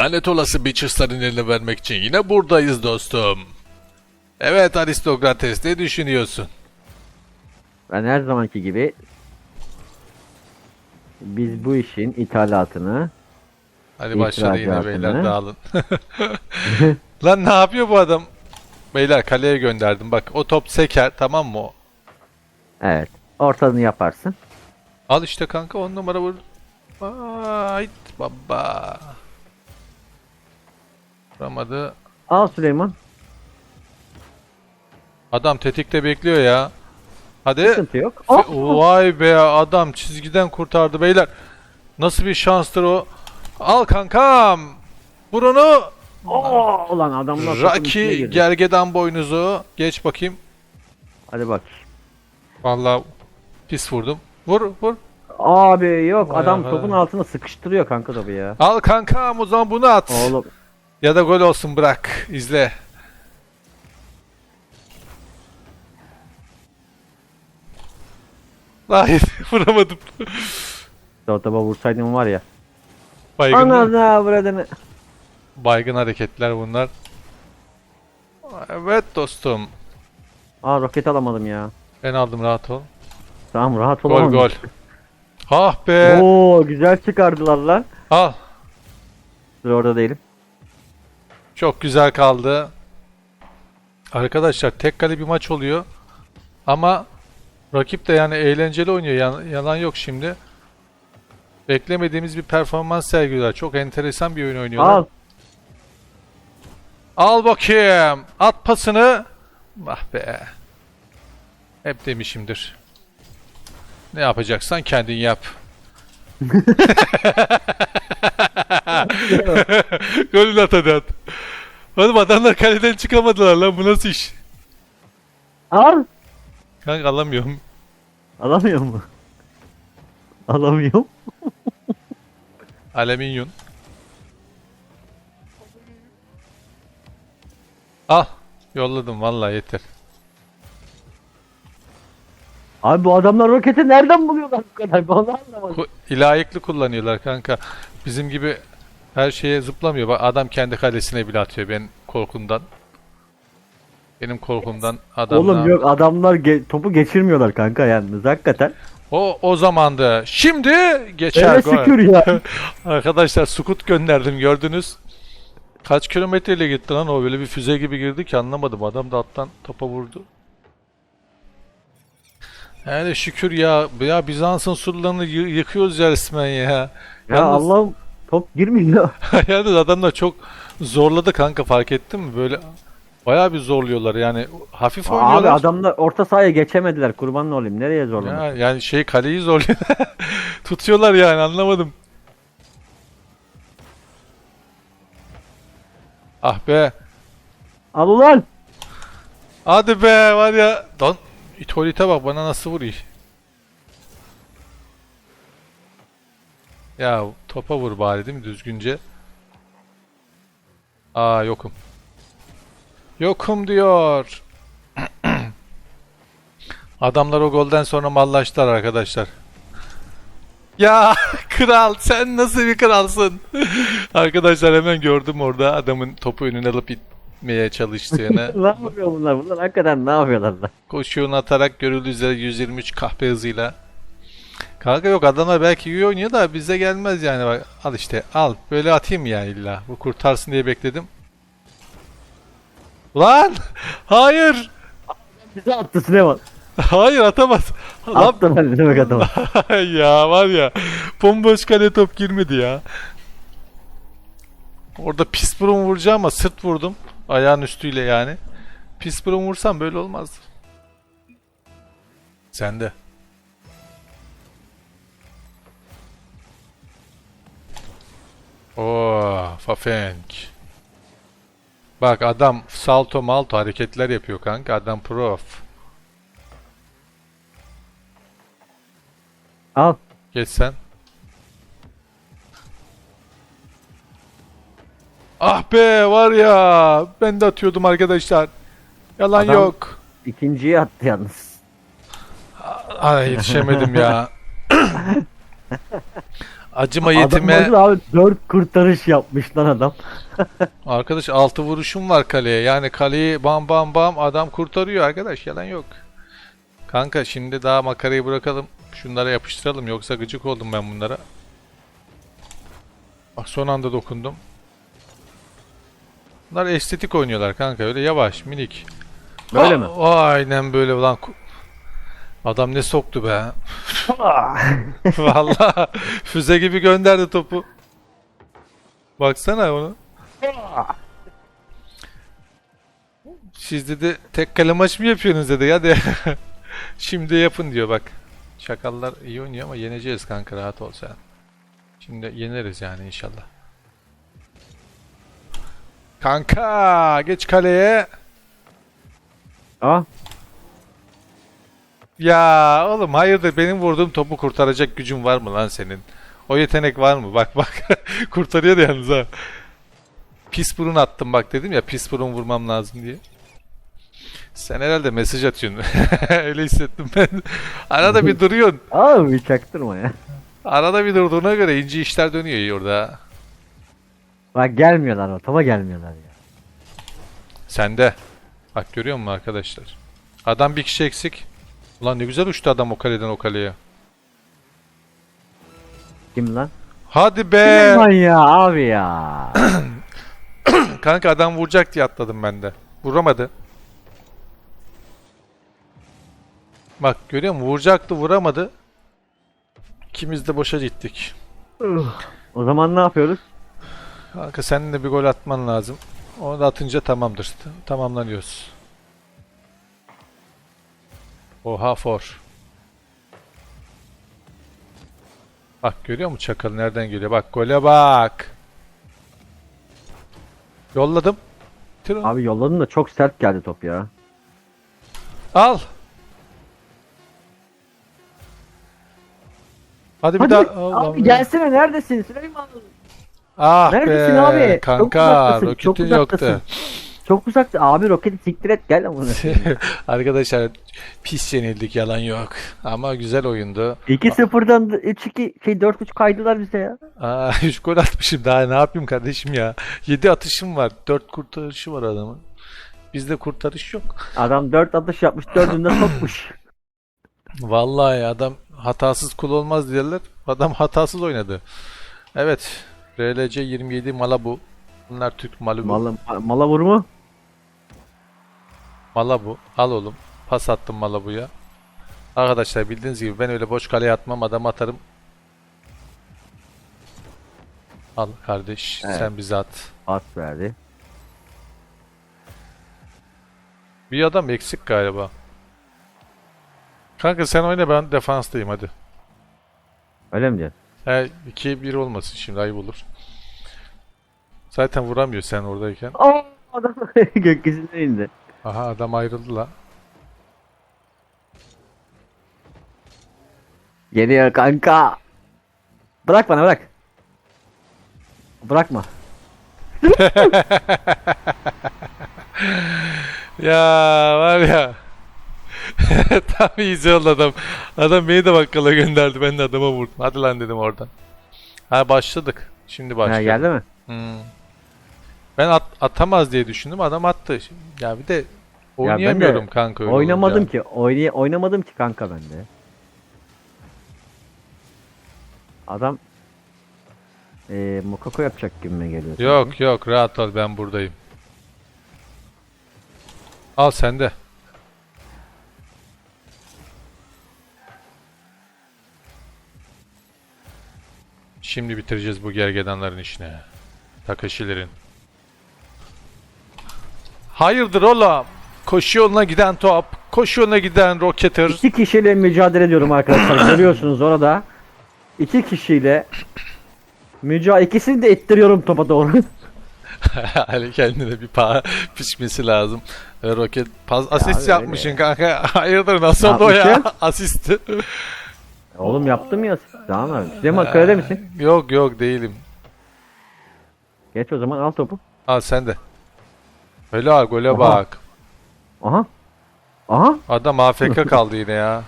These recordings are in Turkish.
Lanet olası Bitchers'ların eline vermek için yine buradayız dostum. Evet Aristokrates ne düşünüyorsun? Ben her zamanki gibi biz bu işin ithalatını Hadi başladı yine beyler dağılın. Lan ne yapıyor bu adam? Beyler kaleye gönderdim bak o top seker tamam mı o? evet ortadını yaparsın. Al işte kanka on numara vur. Hayt baba. Vuramadı. Al Süleyman. Adam tetikte bekliyor ya. Hadi. Sıkıntı yok. Oh! Vay be adam çizgiden kurtardı beyler. Nasıl bir şanstır o. Al kankam. Vur onu. Oo, ulan adamlar Raki gergedan boynuzu. Geç bakayım. Hadi bak. Vallahi pis vurdum. Vur vur. Abi yok Vay adam be. topun altına sıkıştırıyor kanka topu ya. Al kankam o zaman bunu at. Oğlum Ya da gol olsun bırak. İzle. Hayır vuramadım. o topa vursaydın var ya. Baygın, Anana buradını. baygın hareketler bunlar. Evet dostum. Aa roket alamadım ya. Ben aldım rahat ol. Tamam rahat Gol olamam. gol. Ah be. Oo güzel çıkardılar lan. Al. Dur orada değilim. Çok güzel kaldı. Arkadaşlar tek kale bir maç oluyor. Ama rakip de yani eğlenceli oynuyor. Yan- yalan yok şimdi. Beklemediğimiz bir performans sergiliyorlar. Çok enteresan bir oyun oynuyorlar. Al. Al bakayım. At pasını. Ah be. Hep demişimdir. Ne yapacaksan kendin yap. Golünü at hadi at. Oğlum adamlar kaleden çıkamadılar lan bu nasıl iş? Al. Kanka alamıyorum. Alamıyor mu? Alamıyorum. Alüminyum. Al. Yolladım vallahi yeter. Abi bu adamlar roketi nereden buluyorlar bu kadar? Ben onu anlamadım. Ku- İlahiyetli kullanıyorlar kanka. Bizim gibi her şeye zıplamıyor. Bak adam kendi kalesine bile atıyor ben korkumdan. Benim korkumdan adam Oğlum yok adamlar ge- topu geçirmiyorlar kanka yalnız hakikaten. O o zamandı. Şimdi geçer Öyle gol. şükür ya. Arkadaşlar sukut gönderdim gördünüz. Kaç kilometreyle gitti lan o böyle bir füze gibi girdi ki anlamadım. Adam da alttan topa vurdu. Yani şükür ya. Ya Bizans'ın surlarını yı- yıkıyoruz ya resmen ya. ya Yalnız- Allah'ım top girmiyor. yani adamlar çok zorladı kanka fark ettin mi? Böyle bayağı bir zorluyorlar yani hafif Abi oynuyorlar. adamlar orta sahaya geçemediler kurban olayım. Nereye zorlamak? Ya, yani şey kaleyi zorluyor. Tutuyorlar yani anlamadım. Ah be. Al ulan. Hadi be var ya. Don İtolite bak bana nasıl vuruyor. Ya topa vur bari değil mi düzgünce? Aa yokum. Yokum diyor. Adamlar o golden sonra mallaştılar arkadaşlar. Ya kral sen nasıl bir kralsın? arkadaşlar hemen gördüm orada adamın topu önüne alıp itmeye çalıştığını. ne yapıyor bunlar? Bunlar hakikaten ne yapıyorlar lan? Koşuğunu atarak görüldüğü üzere 123 kahpe hızıyla. Kanka yok adamlar belki iyi oynuyor da bize gelmez yani bak al işte al böyle atayım ya illa bu kurtarsın diye bekledim. Lan hayır Bize attı Süleyman. hayır atamaz. Attı lan ne demek atama. ya var ya bomboş kale top girmedi ya. Orada pis burun vuracağım ama sırt vurdum. Ayağın üstüyle yani. Pis burun vursam böyle olmazdı. Sen de. Oo, Fafenk. Bak adam salto malto hareketler yapıyor kanka. Adam prof. Al. Geç sen. Ah be var ya ben de atıyordum arkadaşlar. Yalan Adam- yok. İkinciyi attı yalnız. Ay yetişemedim ya. Acıma Adam yetime. baksana abi 4 kurtarış yapmış lan adam. Arkadaş altı vuruşum var kaleye. Yani kaleyi bam bam bam adam kurtarıyor arkadaş. Yalan yok. Kanka şimdi daha makarayı bırakalım. Şunlara yapıştıralım. Yoksa gıcık oldum ben bunlara. Bak son anda dokundum. Bunlar estetik oynuyorlar kanka. Öyle yavaş minik. Böyle mi? Aynen böyle lan. Adam ne soktu be. Vallahi füze gibi gönderdi topu. Baksana onu. Siz dedi tek kale maç mı yapıyorsunuz dedi hadi. Şimdi yapın diyor bak. Çakallar iyi oynuyor ama yeneceğiz kanka rahat ol sen. Şimdi yeneriz yani inşallah. Kanka geç kaleye. Aa, Ya oğlum hayırdır benim vurduğum topu kurtaracak gücün var mı lan senin? O yetenek var mı? Bak bak kurtarıyor da yalnız ha. Pis burun attım bak dedim ya pis burun vurmam lazım diye. Sen herhalde mesaj atıyorsun. Öyle hissettim ben. Arada bir duruyorsun. abi çaktırma ya. Arada bir durduğuna göre ince işler dönüyor orada. Bak gelmiyorlar ortama gelmiyorlar ya. Sende. Bak görüyor musun arkadaşlar? Adam bir kişi eksik. Ulan ne güzel uçtu adam o kaleden o kaleye. Kim lan? Hadi be. Kim lan ya abi ya. Kanka adam vuracak diye atladım ben de. Vuramadı. Bak görüyor musun? Vuracaktı vuramadı. İkimiz de boşa gittik. o zaman ne yapıyoruz? Kanka senin de bir gol atman lazım. Onu da atınca tamamdır. Tamamlanıyoruz. Oha for. Bak görüyor musun çakal nereden geliyor? Bak gole bak. Yolladım. Onu. Abi yolladın da çok sert geldi top ya. Al. Hadi bir Hadi daha. abi Allah'ım. gelsene neredesin Süleyman? Ah Neredesin be, abi? Çok Kanka çok roketin yoktu. uzaktasın. Çok uzakta. Abi roketi siktir et gel amına. Arkadaşlar pis yenildik yalan yok. Ama güzel oyundu. 2-0'dan 3-2 şey 4-3 kaydılar bize ya. Aa 3 gol atmışım daha ne yapayım kardeşim ya. 7 atışım var. 4 kurtarışı var adamın. Bizde kurtarış yok. Adam 4 atış yapmış 4'ünde sokmuş. Vallahi adam hatasız kul olmaz diyorlar. Adam hatasız oynadı. Evet. RLC 27 Malabu. Bunlar Türk Malibu. Mala, mala vur mu? Malabu. Al oğlum. Pas attım Malabu'ya. Arkadaşlar bildiğiniz gibi ben öyle boş kaleye atmam adam atarım. Al kardeş Evet. sen bize at. At verdi. Bir adam eksik galiba. Kanka sen oyna ben defanstayım hadi. Öyle mi diyorsun? He 2'ye 1 olmasın şimdi ayıp olur. Zaten vuramıyor sen oradayken. Aa adam gökyüzüne indi. Aha adam ayrıldı la. Geliyor kanka. Bırak bana bırak. Bırakma. Ya var ya. Tam iyi oldu adam. Adam beni de bakkala gönderdi. Ben de adama vurdum. Hadi lan dedim oradan. Ha başladık. Şimdi Ha, başlıyor. geldi mi? Hmm. Ben at- atamaz diye düşündüm. Adam attı. Ya bir de oynayamıyorum kanka öyle Oynamadım olunca. ki. Oynay oynamadım ki kanka ben de. Adam eee Mokoko yapacak gibime geliyor. sanki. Yok yok rahat ol ben buradayım. Al sen Şimdi bitireceğiz bu gergedanların işini. Takashi'lerin. Hayırdır oğlum? Koşu yoluna giden top, koşu yoluna giden Rocketer. İki kişiyle mücadele ediyorum arkadaşlar. Görüyorsunuz orada. İki kişiyle mücadele ikisini de ittiriyorum topa doğru. Ali kendine bir pa pişmesi lazım. Ve roket pas asist öyle yapmışsın ya. kanka. Hayırdır nasıl oldu ya? Asist. Oğlum yaptım ya. Tamam abi. Süleyman kalede misin? Yok yok değilim. Geç o zaman al topu. Al sen de. Helal gole Aha. bak. Aha. Aha. Adam AFK kaldı yine ya.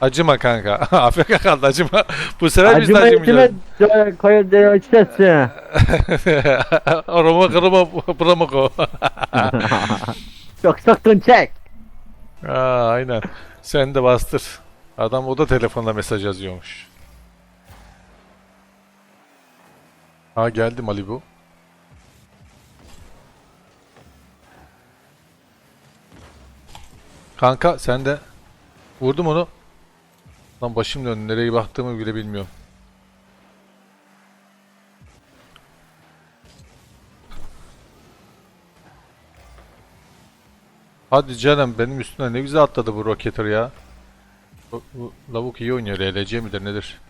Acıma kanka. AFK kaldı acıma. Bu sefer biz de Acıma etime acımayacağız. koydu içtesin. Aroma kırma bıramako. Çok sıktın çek. Aa, aynen. Sen de bastır. Adam o da telefonla mesaj yazıyormuş. Ha geldi Malibu. Kanka sen de vurdum onu. Lan başım döndü. Nereye baktığımı bile bilmiyorum. Hadi canım benim üstüne ne güzel atladı bu Rocketer ya. Bu, bu lavuk iyi oynuyor. LLC midir nedir?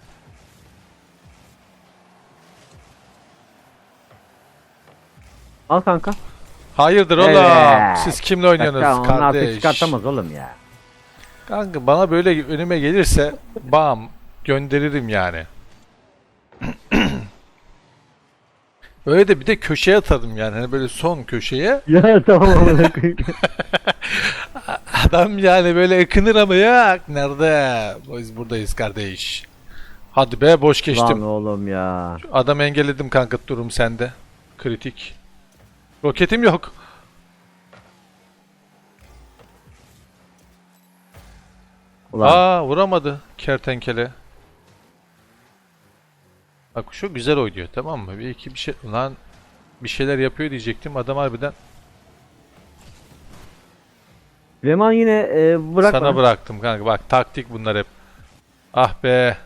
Al kanka. Hayırdır oğlum? Evet. Siz kimle oynuyorsunuz Kanka, artık kardeş? çıkartamaz oğlum ya. Kanka bana böyle önüme gelirse bam gönderirim yani. Öyle de bir de köşeye atarım yani. Hani böyle son köşeye. Ya tamam amına koyayım. Adam yani böyle ıkınır ama ya. Nerede? Biz buradayız kardeş. Hadi be boş Lan geçtim. oğlum ya. Adam engelledim kanka durum sende. Kritik. Roketim yok. Ulan Aa vuramadı kertenkele. Bak şu güzel oynuyor tamam mı? Bir iki bir şey lan bir şeyler yapıyor diyecektim. Adam harbiden Leman yine e, bırak sana bana. bıraktım kanka. Bak taktik bunlar hep. Ah be.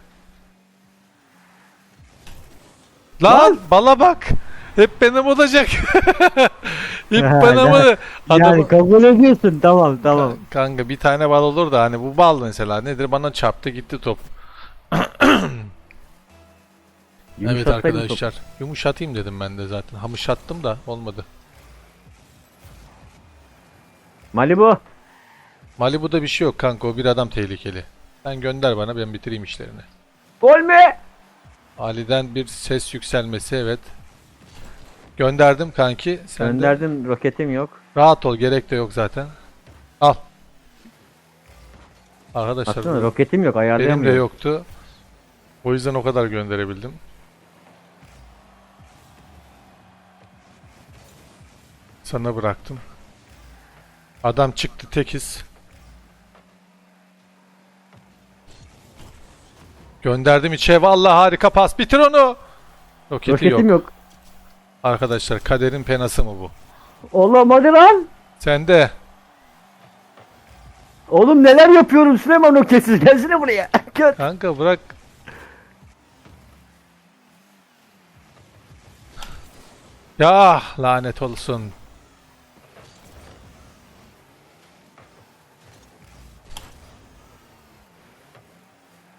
Lan, Lan! bala bak. Hep benim olacak. Hep benim olacak. Adam, Yani kabul ediyorsun tamam tamam. Kanka bir tane bal olur da hani bu bal mesela nedir bana çarptı gitti top. evet arkadaşlar yumuşatayım dedim ben de zaten. Hamışattım da olmadı. Malibu. Malibu'da bir şey yok kanka o bir adam tehlikeli. Sen gönder bana ben bitireyim işlerini. Gol mü? Ali'den bir ses yükselmesi evet. Gönderdim kanki. Sen de Gönderdim roketim yok. rahat ol gerek de yok zaten. Al. Arkadaşlar Baksana bu- roketim yok benim de ayarlayamıyorum. yoktu. O yüzden o kadar gönderebildim. Sana bıraktım. Adam çıktı tekiz. Gönderdim içe. Vallahi harika pas. Bitir onu. Roketi yok. Roketim yok. Arkadaşlar kaderin penası mı bu? Oğlum hadi lan. Sen de. Oğlum neler yapıyorum Süleyman roketsiz gelsene buraya. Gör. Kanka bırak. Ya lanet olsun.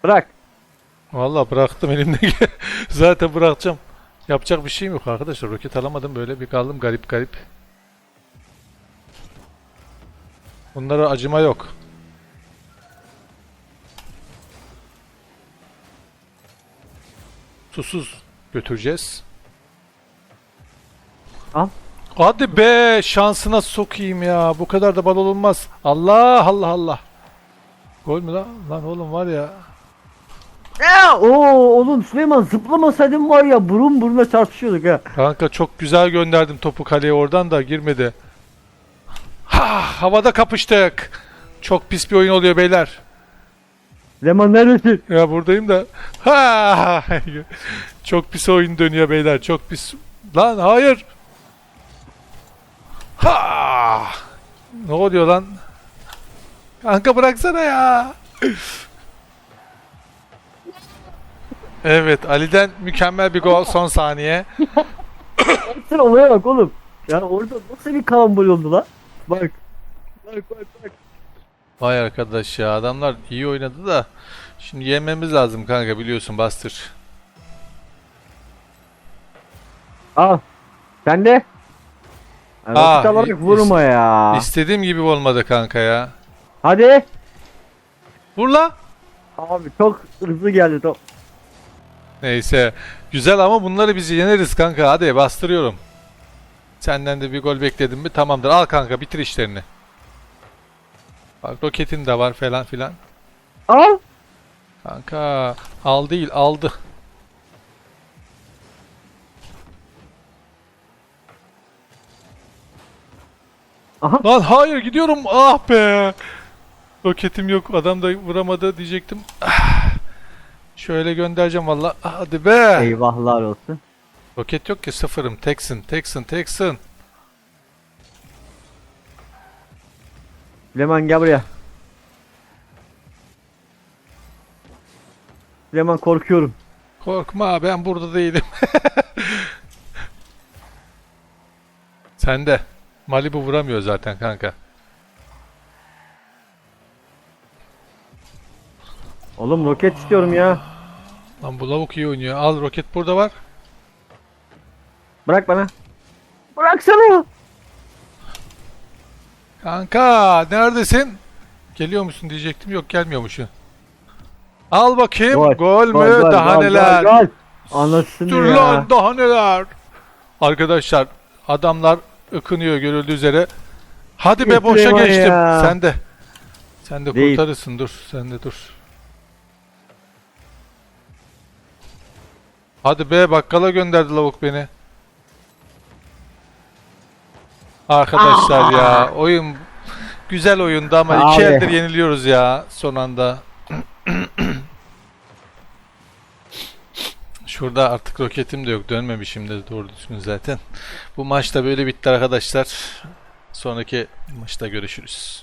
Bırak. Vallahi bıraktım elimdeki. Zaten bırakacağım. Yapacak bir şeyim yok arkadaşlar. Roket alamadım böyle bir kaldım garip garip. Bunlara acıma yok. Susuz götüreceğiz. Al. Hadi be şansına sokayım ya. Bu kadar da bal olunmaz. Allah Allah Allah. Gol mü lan? Lan oğlum var ya. Ya, oo oğlum Süleyman zıplamasaydın var ya burun buruna çarpışıyorduk ha. Kanka çok güzel gönderdim topu kaleye oradan da girmedi. Ha, havada kapıştık. Çok pis bir oyun oluyor beyler. Süleyman neredesin? Ya buradayım da. Ha! Çok pis oyun dönüyor beyler. Çok pis. Lan hayır. Ha! Ne oluyor lan? Kanka bıraksana ya. Evet Ali'den mükemmel bir gol son saniye. Sen olaya bak oğlum. Ya orada nasıl bir karambol oldu lan? Bak. Bak bak bak. Vay arkadaş ya adamlar iyi oynadı da şimdi yenmemiz lazım kanka biliyorsun bastır. Al. Sen de. Ay, Aa, Vakit alarak is- vurma ya. İstediğim gibi olmadı kanka ya. Hadi. Vur la. Abi çok hızlı geldi top. Neyse güzel ama bunları biz yeneriz kanka hadi bastırıyorum. Senden de bir gol bekledim mi tamamdır al kanka bitir işlerini. Bak roketin de var falan filan. Al. Kanka al değil aldı. Aha. Lan hayır gidiyorum ah be. Roketim yok adam da vuramadı diyecektim. Ah. Şöyle göndereceğim valla. Hadi be. Eyvahlar olsun. Roket yok ki sıfırım. Teksin teksin teksin. Süleyman gel buraya. Süleyman korkuyorum. Korkma ben burada değilim. Sen de. Malibu vuramıyor zaten kanka. Oğlum roket istiyorum ya. Lan bu lavuk iyi oynuyor. Al roket burada var. Bırak bana. Bıraksana. Kanka neredesin? Geliyor musun diyecektim. Yok gelmiyormuşsun. Al bakayım. Gol, mü? daha neler? Gol, gol. Anasını Dur ya. lan daha neler? Arkadaşlar adamlar ıkınıyor görüldüğü üzere. Hadi be boşa geçtim. ya. Sen de. Sen de Değil. kurtarırsın dur. Sen de dur. Hadi be bakkala gönderdi lavuk beni. Arkadaşlar ya oyun güzel oyundu ama iki Abi. eldir yeniliyoruz ya son anda. Şurada artık roketim de yok dönmemişim de doğru düzgün zaten. Bu maç da böyle bitti arkadaşlar. Sonraki maçta görüşürüz.